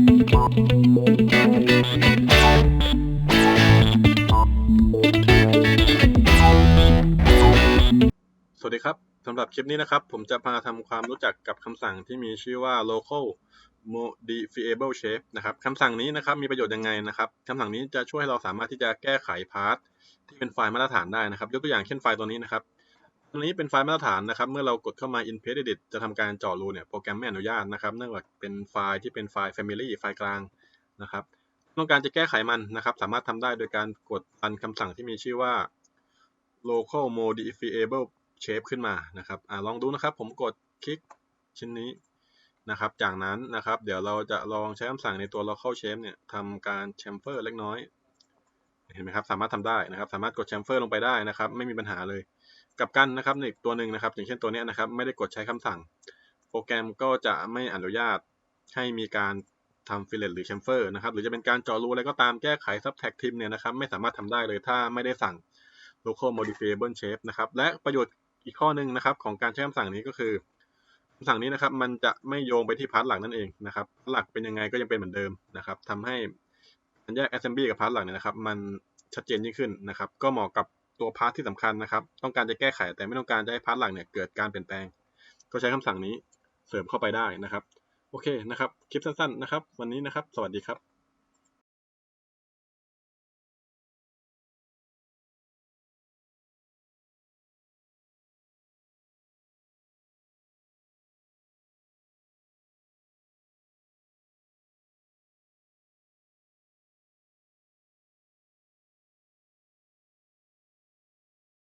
สวัสดีครับ สำหรับคลิปนี้นะครับ ผมจะมาทำความรู้จักกับคำสั่งที่มีชื่อว่า local modifiable shape นะครับคำสั่งนี้นะครับมีประโยชน์ยังไงนะครับคำสั่งนี้จะช่วยให้เราสามารถที่จะแก้ไขพาร์ทที่เป็นไฟล์มาตรฐานได้นะครับ ยกตัวอย่างเช่นไฟล์ตัวนี้นะครับ ตัวนี้เป็นไฟล์มาตรฐานนะครับ เมื่อเรากดเข้ามา in page edit จะทำการเจาะรูเนี่ย โปรแกรมไม่อนุญาตนะครับ เนื่องจากเป็นไฟล์ที่เป็นไฟล์ family ไฟล์กลางนะครับ ต้องการจะแก้ไขมันนะครับ สามารถทำได้โดยการกดรันคำสั่งที่มีชื่อว่า local modifiable shape ขึ้นมานะครับอ่าลองดูนะครับ ผมกดคลิกชิ้นนี้นะครับ จากนั้นนะครับ เดี๋ยวเราจะลองใช้คำสั่งในตัว local shape เนี่ยทำการ chamfer เล็กน้อย เห็นไหมครับ สามารถทำได้นะครับ สามารถกด chamfer ลงไปได้นะครับ ไม่มีปัญหาเลย กับกันนะครับในตัวหนึ่งนะครับ อย่างเช่นตัวนี้นะครับ ไม่ได้กดใช้คำสั่ง โปรแกรมก็จะไม่อนุญาตให้มีการทำ fillet หรือ chamfer นะครับ หรือจะเป็นการเจาะรูอะไรก็ตามแก้ไข subtract trim เนี่ยนะครับ ไม่สามารถทำได้เลยถ้าไม่ได้สั่ง local modifiable shape นะครับ และประโยชน์อีกข้อหนึ่งนะครับ ของการใช้คำสั่งนี้ก็คือคำสั่งนี้นะครับ มันจะไม่โยงไปที่พาร์ทหลักนั่นเองนะครับ หลักเป็นยังไงก็ยังเป็นเหมือนเดิมนะครับทำให้การแยก assembly กับพาร์ทหลักเนี่ยนะครับ มันชัดเจนยิ่งขึ้นนะครับ ก็เหมาะกับ ตัวพาร์ทที่สำคัญนะครับ ต้องการจะแก้ไขแต่ไม่ต้องการจะให้พาร์ทหลักเนี่ยเกิดการเปลี่ยนแปลง ก็ใช้คำสั่งนี้เสริมเข้าไปได้นะครับ โอเคนะครับ คลิปสั้นๆนะครับ วันนี้นะครับ สวัสดีครับ